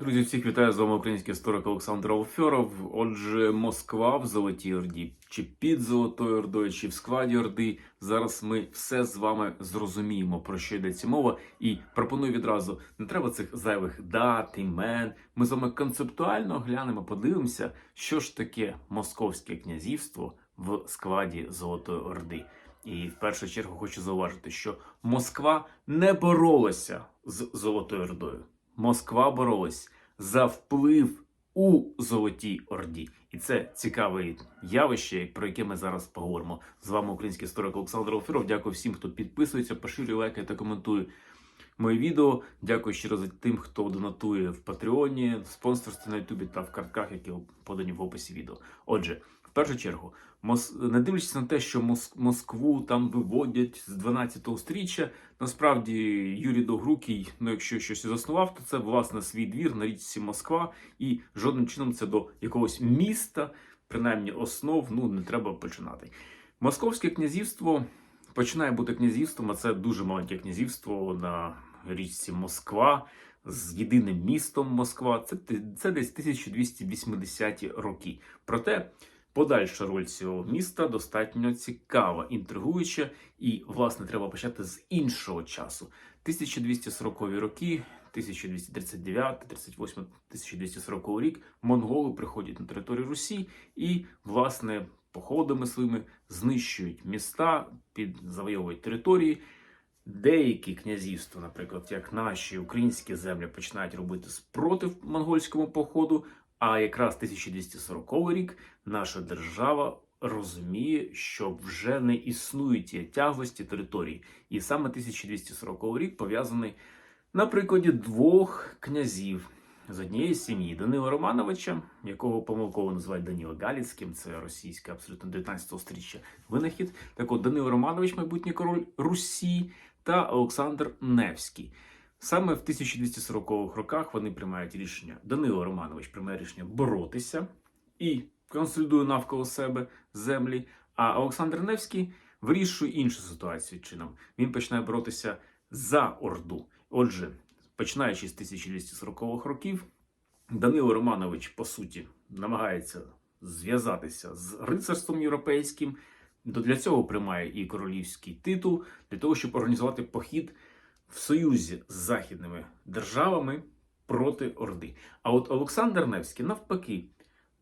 Друзі, всіх вітаю з вами український історик Олександр Алфьоров. Отже, Москва в Золотій Орді, чи під Золотою Ордою, чи в складі Орди. Зараз ми все з вами зрозуміємо, про що йдеться мова, і пропоную відразу не треба цих зайвих дат, імен. Ми з вами концептуально глянемо, подивимося, що ж таке Московське князівство в складі Золотої Орди. І в першу чергу хочу зауважити, що Москва не боролася з Золотою Ордою. Москва боролась за вплив у Золотій Орді, і це цікаве явище, про яке ми зараз поговоримо. З вами український історик Олександр Олфіров. Дякую всім, хто підписується, поширює, лайкає та коментує мої відео. Дякую ще раз тим, хто донатує в Патреоні, в спонсорстві на Ютубі та в картках, які подані в описі відео. Отже, в першу чергу, не дивлячись на те, що Мос... Москву там виводять з 12-го стріччя, насправді Юрій Довгрукий, ну якщо щось заснував, то це власне свій двір на річці Москва, і жодним чином це до якогось міста, принаймні основ, ну не треба починати. Московське князівство починає бути князівством, а це дуже маленьке князівство на річці Москва. З єдиним містом Москва, це, це десь 1280-ті роки. Проте Подальша роль цього міста достатньо цікава, інтригуюча, і, власне, треба почати з іншого часу. 1240 роки, 1239, 38, 1240 рік монголи приходять на територію Русі і, власне, походами своїми знищують міста, під завойовують території. Деякі князівства, наприклад, як наші українські землі, починають робити спротив монгольському походу. А якраз 1240 рік наша держава розуміє, що вже не існують ті тяглості території. І саме 1240 рік пов'язаний на прикладі двох князів з однієї сім'ї Данила Романовича, якого помилково називають Даніло Галіцьким, це російське абсолютно 19 стріччя винахід. Так от Данило Романович, майбутній король Русі, та Олександр Невський. Саме в 1240-х роках вони приймають рішення. Данило Романович приймає рішення боротися і консолідує навколо себе землі. А Олександр Невський вирішує іншу ситуацію чином. Він починає боротися за Орду. Отже, починаючи з 1240-х років, Данило Романович, по суті, намагається зв'язатися з рицарством європейським. Для цього приймає і королівський титул для того, щоб організувати похід в союзі з західними державами проти Орди. А от Олександр Невський навпаки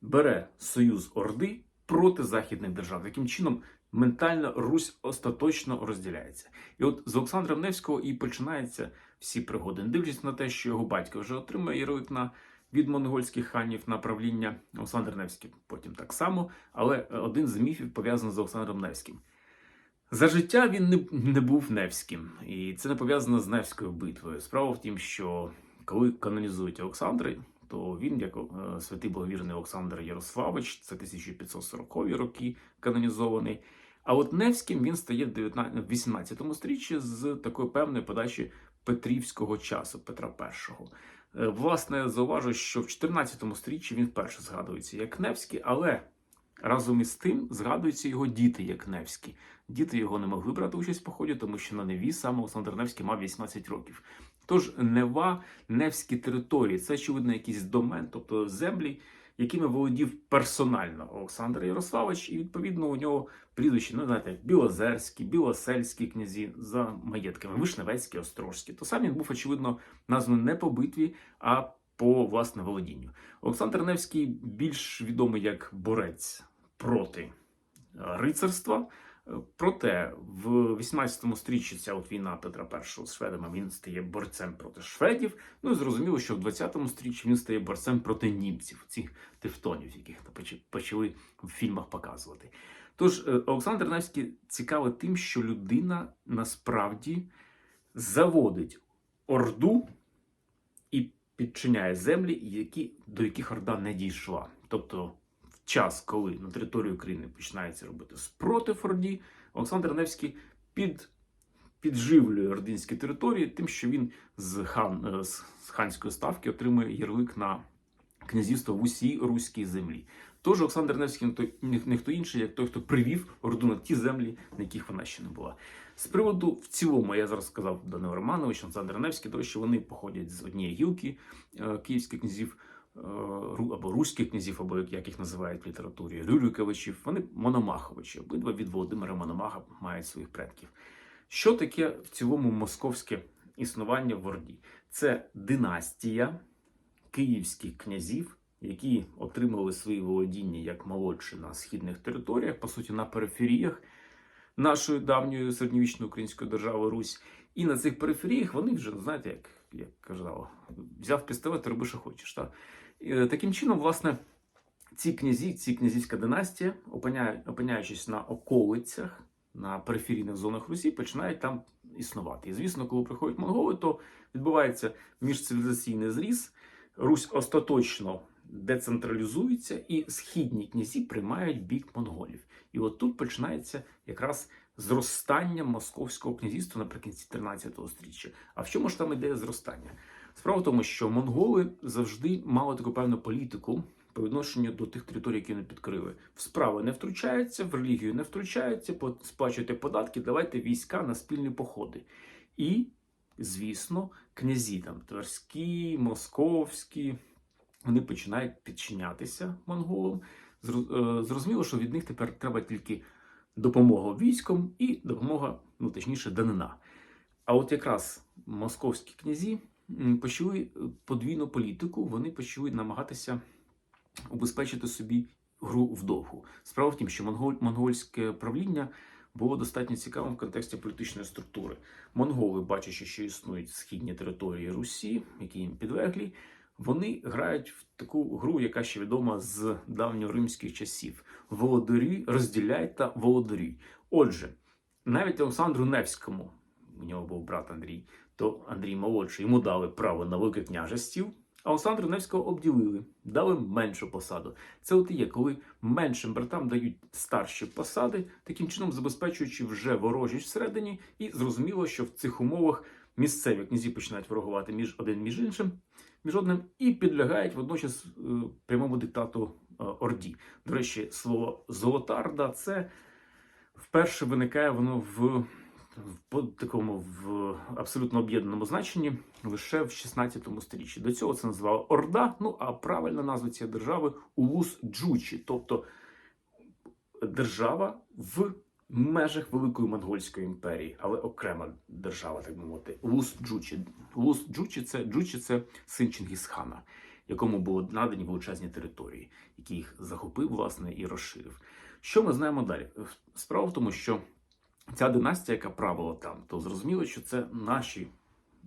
бере союз Орди проти західних держав. Таким чином, ментально Русь остаточно розділяється. І от з Олександром Невського і починаються всі пригоди. Не дивлячись на те, що його батько вже отримує ярлик на від монгольських ханів на правління Олександр Невський потім так само, але один з міфів пов'язаний з Олександром Невським. За життя він не, не був Невським, і це не пов'язано з Невською битвою. Справа в тім, що коли канонізують Олександра, то він, як е, святий благовірний Олександр Ярославич, це 1540 роки канонізований. А от Невським він стає в 19, 18 стріччі з такої певної подачі Петрівського часу Петра І. Е, Власне, зауважу, що в 14 стріччі він вперше згадується як Невський, але разом із тим згадуються його діти як Невські. Діти його не могли брати участь в поході, тому що на Неві саме Олександр Невський мав 18 років. Тож Нева, Невські території це, очевидно, якийсь домен, тобто землі, якими володів персонально Олександр Ярославич, і відповідно у нього прізвище, ну знаєте, Білозерські, Білосельські князі за маєтками, Вишневецькі, Острожські. То сам він був, очевидно, названий не по битві, а по власне володінню. Олександр Невський більш відомий як борець проти рицарства. Проте в 18 стріччі ця от війна Петра І з шведами він стає борцем проти шведів. Ну і зрозуміло, що в 20 стріччі він стає борцем проти німців, цих тевтонів, яких почали в фільмах показувати. Тож Олександр Невський цікавий тим, що людина насправді заводить орду підчиняє землі, які, до яких орда не дійшла. Тобто в час, коли на території України починається робити спротив Орді, Олександр Невський під, підживлює ординські території, тим, що він з хан з ханської ставки отримує ярлик на князівство в усій руській землі. Тож Олександр Невський не хто інший, як той, хто привів Орду на ті землі, на яких вона ще не була. З приводу в цілому, я зараз сказав Данило Романович, Олександр Невський, то що вони походять з однієї гілки е, київських князів е, або руських князів, або як їх називають в літературі, Рюриковичів. Вони Мономаховичі. Обидва від Володимира Мономаха мають своїх предків. Що таке в цілому московське існування в Орді? Це династія київських князів, які отримали свої володіння як молодші на східних територіях, по суті, на периферіях нашої давньої середньовічної української держави Русь. І на цих периферіях вони вже, ну, знаєте, як, як казала, взяв пістолет роби, що хочеш. Та? І, е, таким чином, власне, ці князі, ці князівська династія, опиняє- опиняючись на околицях, на периферійних зонах Русі, починають там існувати. І звісно, коли приходять монголи, то відбувається міжцивілізаційний зріз. Русь остаточно децентралізується, і східні князі приймають бік монголів. І от тут починається якраз зростання московського князівства наприкінці 13 століття. А в чому ж там ідея зростання? Справа в тому, що монголи завжди мали таку певну політику по відношенню до тих територій, які вони підкрили. В справи не втручаються, в релігію не втручаються, сплачуйте податки, давайте війська на спільні походи. І, звісно, князі там тверські, московські, вони починають підчинятися монголам. Е, Зрозуміло, що від них тепер треба тільки допомога військом і допомога, ну точніше, данина. А от якраз московські князі почали подвійну політику, вони почали намагатися убезпечити собі гру вдовгу. Справа в тім, що монголь, монгольське правління було достатньо цікавим в контексті політичної структури. Монголи, бачачи, що існують східні території Русі, які їм підлеглі, вони грають в таку гру, яка ще відома з давньоримських часів: володарі розділяй та володарі. Отже, навіть Олександру Невському, у нього був брат Андрій, то Андрій молодший йому дали право на велике княжестів. А Олександру Невського обділили, дали меншу посаду. Це от і є, коли меншим братам дають старші посади, таким чином забезпечуючи вже ворожість всередині, і зрозуміло, що в цих умовах місцеві князі починають ворогувати між один між іншим, між і підлягають водночас е, прямому диктату е, Орді. До речі, слово золотарда це вперше виникає воно в, в такому в абсолютно об'єднаному значенні лише в 16 столітті. До цього це називали Орда. Ну а правильна назва цієї держави Улус Джучі, тобто держава в межах Великої Монгольської імперії, але окрема держава, так би мовити. Лус Джучі. Лус Джучі це Джучі це син Чингісхана, якому були надані величезні території, які їх захопив, власне, і розширив. Що ми знаємо далі? Справа в тому, що ця династія, яка правила там, то зрозуміло, що це наші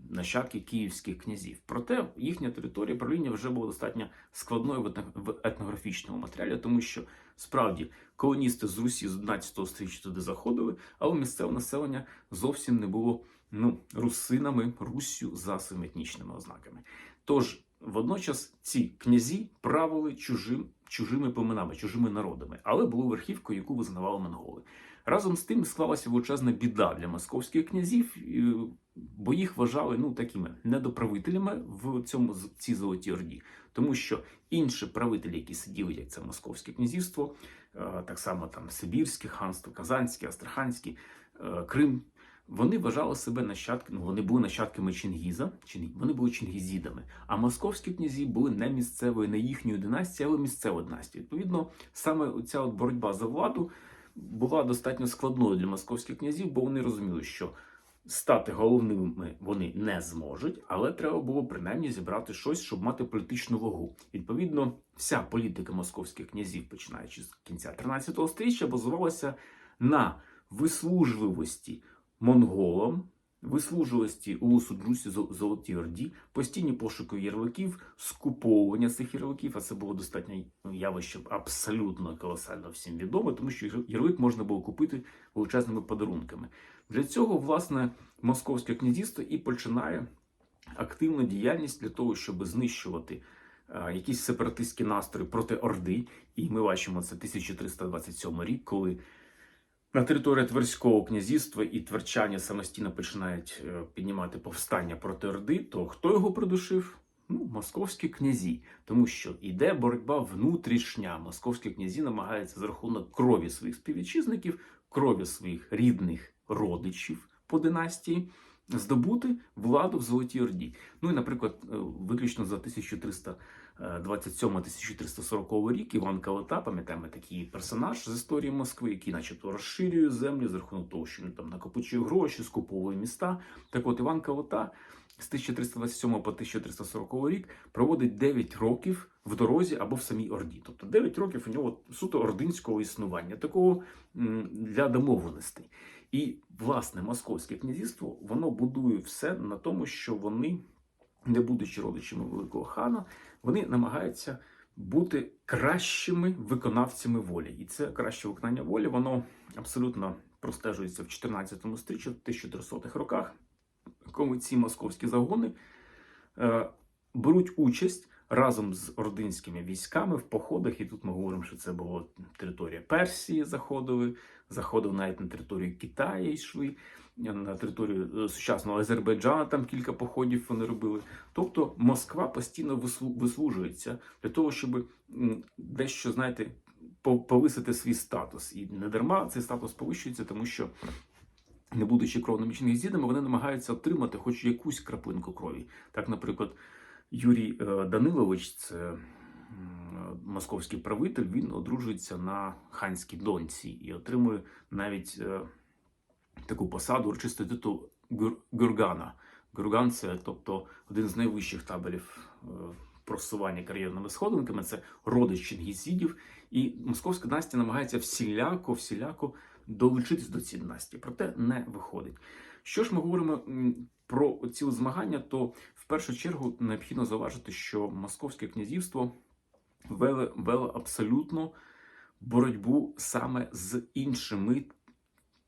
нащадки київських князів. Проте їхня територія правління вже була достатньо складною в етнографічному матеріалі, тому що справді колоністи з Русі з 11 століття туди заходили, але місцеве населення зовсім не було ну, русинами, Руссю за своїми етнічними ознаками. Тож водночас ці князі правили чужим, чужими племенами, чужими народами, але були верхівкою, яку визнавали монголи. Разом з тим склалася величезна біда для московських князів, бо їх вважали ну такими недоправителями в цьому з- цій золотій орді, тому що інші правителі, які сиділи, як це московське князівство, е, так само там Сибірське ханство, Казанське, Астраханське, е, Крим. Вони вважали себе нащадками, ну, вони були нащадками Чингіза, вони були чингізідами. А московські князі були не місцевою, не їхньою династією, але місцевою династією. Відповідно, саме ця от боротьба за владу була достатньо складною для московських князів, бо вони розуміли, що стати головними вони не зможуть, але треба було принаймні зібрати щось, щоб мати політичну вагу. Відповідно, вся політика московських князів, починаючи з кінця 13 століття, базувалася на вислужливості монголам, вислужливості Улусу Джусі Зо- Золотій Орді, постійні пошуки ярликів, скуповування цих ярликів, а це було достатньо явище абсолютно колосально всім відоме, тому що яр- ярлик можна було купити величезними подарунками. Для цього, власне, московське князівство і починає активну діяльність для того, щоб знищувати е, якісь сепаратистські настрої проти Орди. І ми бачимо це 1327 рік, коли на території Тверського князівства і тверчані самостійно починають е, піднімати повстання проти Орди, то хто його придушив? Ну, московські князі, тому що йде боротьба внутрішня. Московські князі намагаються за рахунок крові своїх співвітчизників, крові своїх рідних родичів по династії здобути владу в Золотій Орді. Ну і, наприклад, е, виключно за 1327-1340 рік Іван Калита, пам'ятаємо такий персонаж з історії Москви, який, начебто, розширює землі за рахунок того, що він там накопичує гроші, скуповує міста. Так от Іван Калита з 1327 по 1340 рік проводить 9 років в дорозі або в самій Орді. Тобто 9 років у нього суто ординського існування, такого для домовленостей. І власне московське князівство воно будує все на тому, що вони, не будучи родичами великого хана, вони намагаються бути кращими виконавцями волі. І це краще виконання волі, воно абсолютно простежується в 14 сторіччі, в 1300-х роках, коли ці московські загони е, беруть участь разом з ординськими військами в походах. І тут ми говоримо, що це була територія Персії, заходили, заходили навіть на територію Китаю йшли, на територію е, сучасного Азербайджану там кілька походів вони робили. Тобто Москва постійно вислу- вислужується для того, щоб дещо, знаєте, по- повисити свій статус. І не дарма цей статус повищується, тому що. Не будучи кровними чингізідами, вони намагаються отримати хоч якусь краплинку крові. Так, наприклад, Юрій е, Данилович, це московський правитель, він одружується на ханській доньці і отримує навіть е, таку посаду урочистий титул Гюргана. Гюрган це, тобто, один з найвищих табелів е, просування кар'єрними сходинками. Це родич чингізідів. І московська династія намагається всіляко, всіляко долучитись до цієї династії, проте не виходить. Що ж ми говоримо про ці змагання, то першу чергу необхідно зауважити, що московське князівство вело, вело абсолютно боротьбу саме з іншими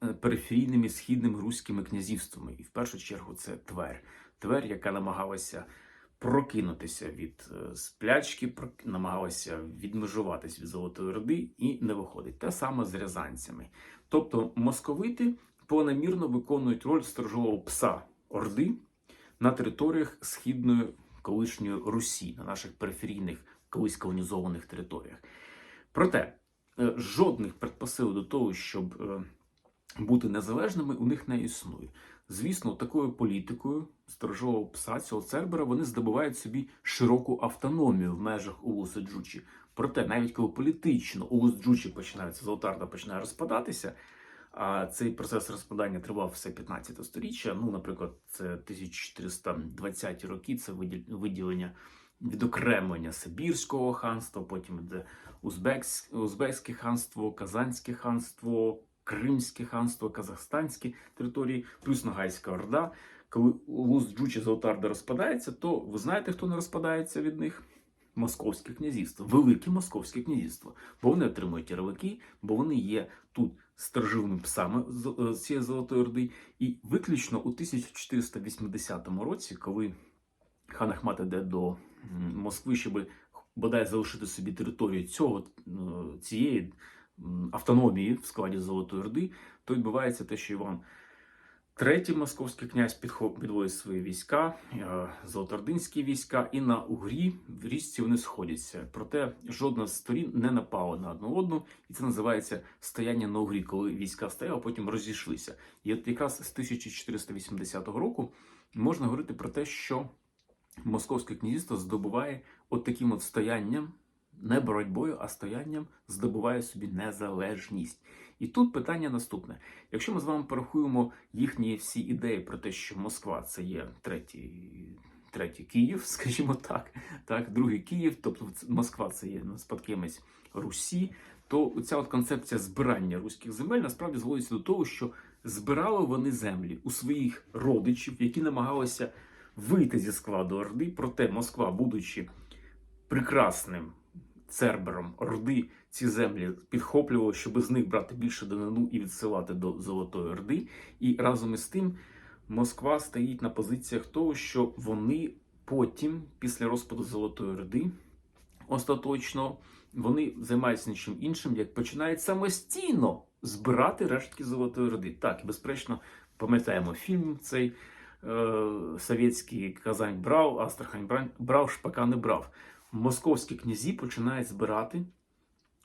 е, периферійними східними руськими князівствами. І в першу чергу це Тверь. Тверь, яка намагалася прокинутися від е, сплячки, намагалася відмежуватись від Золотої Орди і не виходить. Те саме з рязанцями. Тобто московити планомірно виконують роль сторожового пса Орди на територіях східної колишньої Русі, на наших периферійних колись колонізованих територіях. Проте е, жодних предпосил до того, щоб е, бути незалежними, у них не існує. Звісно, такою політикою сторожового пса цього цербера вони здобувають собі широку автономію в межах Улуса Джучі. Проте, навіть коли політично Улус Джучі починається, Золотарда починає розпадатися, цей процес розпадання тривав все 15 сторіччя. Ну, наприклад, це 1420 роки, це виділ- виділення відокремлення Сибірського ханства, потім йде Узбекськ, Узбекське ханство, Казанське ханство, Кримське ханство, Казахстанські території, плюс Ногайська Орда. Коли Луз Джучі Золотарда розпадається, то ви знаєте, хто не розпадається від них? Московське князівство, велике московське князівство, бо вони отримують ярлики, бо вони є тут страживними псами з з цієї Золотої Орди. І виключно у 1480 році, коли хан Ахмат іде до Москви, щоб бодай залишити собі територію цього е, цієї автономії в складі Золотої Орди, то відбувається те, що Іван Третій московський князь підводить свої війська, е, золотоординські війська, і на Угрі в річці вони сходяться. Проте жодна з сторін не напала на одну одну, і це називається стояння на Угрі, коли війська стояли, а потім розійшлися. І от якраз з 1480 року можна говорити про те, що московське князівство здобуває от таким от стоянням, не боротьбою, а стоянням здобуває собі незалежність. І тут питання наступне: якщо ми з вами порахуємо їхні всі ідеї про те, що Москва це є третій, третій Київ, скажімо так, так, другий Київ, тобто Москва це є ну, спадкимець Русі, то ця от концепція збирання руських земель насправді зводиться до того, що збирали вони землі у своїх родичів, які намагалися вийти зі складу Орди, проте Москва, будучи прекрасним цербером Орди, ці землі підхоплювала, щоб з них брати більше данину і відсилати до Золотої Орди. І разом із тим Москва стоїть на позиціях того, що вони потім, після розпаду Золотої Орди, остаточно вони займаються нічим іншим, як починають самостійно збирати рештки Золотої Орди. Так, і безперечно, пам'ятаємо фільм цей е, совєтський Казань брав, Астрахань бра- брав, Шпака не брав. Московські князі починають збирати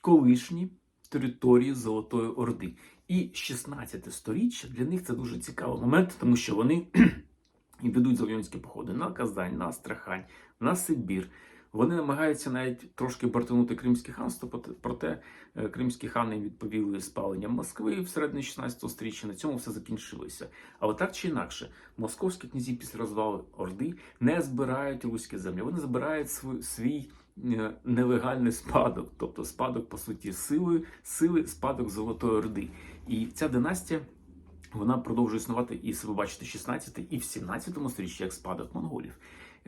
колишні території Золотої Орди. І 16 сторіччя для них це дуже цікавий момент, тому що вони і ведуть завойовницькі походи на Казань, на Астрахань, на Сибір. Вони намагаються навіть трошки бортанути Кримське ханство, проте- е, кримські хани відповіли спаленням Москви в середині 16 сторіччя. На цьому все закінчилося. Але так чи інакше, московські князі після розвалу Орди не збирають руські землі. Вони збирають свій, свій е, нелегальний спадок, тобто спадок, по суті, сили, сили спадок Золотої Орди. І ця династія вона продовжує існувати і ви бачите 16 і в 17 сторіччі як спадок монголів.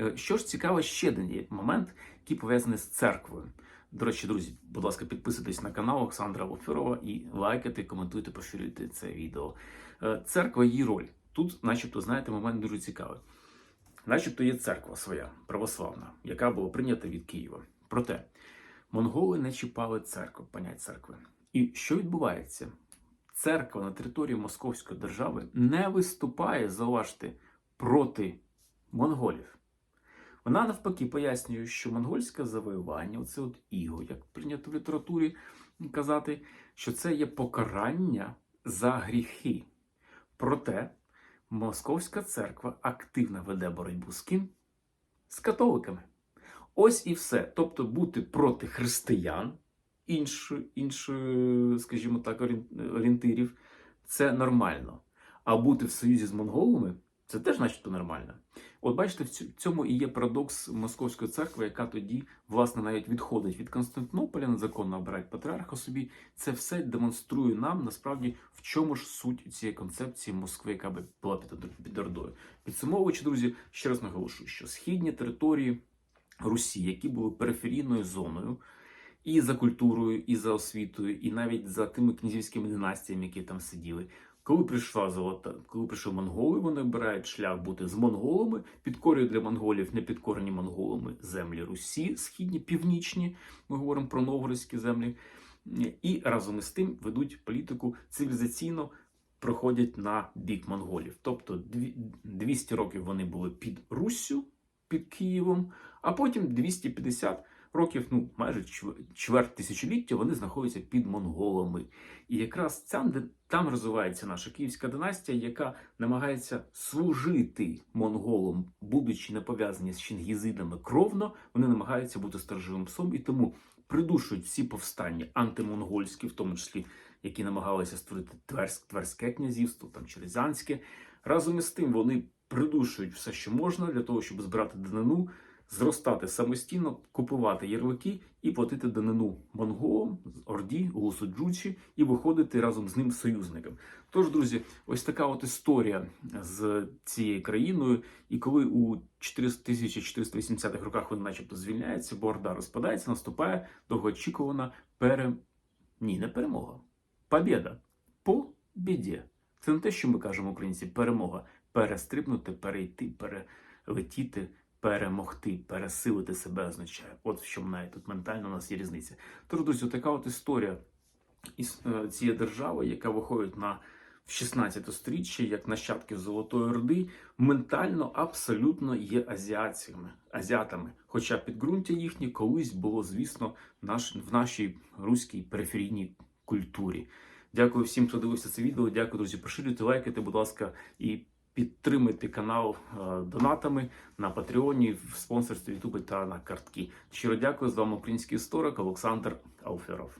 Е, Що ж цікаво, ще один момент, який пов'язаний з церквою. До речі, друзі, будь ласка, підписуйтесь на канал Олександра Лоферова і лайкайте, коментуйте, поширюйте це відео. Е, Церква її роль. Тут, начебто, знаєте, момент дуже цікавий. Начебто є церква своя, православна, яка була прийнята від Києва. Проте монголи не чіпали церкву, понять церкви. І що відбувається? Церква на території Московської держави не виступає, зауважте, проти монголів. Вона навпаки пояснює, що монгольське завоювання, оце от іго, як прийнято в літературі казати, що це є покарання за гріхи. Проте Московська церква активно веде боротьбу з ким? З католиками. Ось і все. Тобто бути проти християн, іншої, іншої, скажімо так, орієнтирів, це нормально. А бути в союзі з монголами це теж начебто нормально. От бачите, в цьому і є парадокс Московської церкви, яка тоді, власне, навіть відходить від Константинополя, незаконно обирає патріарха собі. Це все демонструє нам насправді, в чому ж суть цієї концепції Москви, яка би була під Ордою. Підсумовуючи, друзі, ще раз наголошую, що східні території Русі, які були периферійною зоною, і за культурою, і за освітою, і навіть за тими князівськими династіями, які там сиділи. Коли прийшла золота, коли прийшли монголи, вони обирають шлях бути з монголами, підкорюють для монголів непідкорені монголами землі Русі, східні, північні. Ми говоримо про новгородські землі, і разом із тим ведуть політику цивілізаційно. Проходять на бік монголів. Тобто дві- 200 років вони були під Руссю, під Києвом, а потім 250 років, ну майже чверть тисячоліття, вони знаходяться під монголами. І якраз там, де там розвивається наша київська династія, яка намагається служити монголам, будучи не пов'язані з чингізидами кровно, вони намагаються бути сторожовим псом і тому придушують всі повстання антимонгольські, в тому числі які намагалися створити Тверськ, Тверське князівство, там чи. Разом із тим вони придушують все, що можна, для того, щоб збирати данину, зростати самостійно, купувати ярлики і платити данину монголам, Орді, Гусуджучі і виходити разом з ним союзникам. Тож, друзі, ось така от історія з цією країною. І коли у 1480-х роках вони начебто звільняються, бо Орда розпадається, наступає довгоочікувана пере... Ні, не перемога. Побєда. По біді. Це не те, що ми кажемо українці, перемога. Перестрибнути, перейти, перелетіти, перемогти, пересилити себе означає. От в чому навіть тут ментально у нас є різниця. Тож, друзі, така от історія е, цієї держави, яка виходить на в 16 сторіччя, як нащадки Золотої Орди, ментально абсолютно є азіатцями, азіатами. Хоча підґрунтя їхнє колись було, звісно, наш, в нашій руській периферійній культурі. Дякую всім, хто дивився це відео. Дякую, друзі. Поширюйте, лайкайте, будь ласка, і підтримуйте канал е, донатами на Патреоні, в спонсорстві Ютуби та на картки. Щиро дякую з вами український історик Олександр Алферов.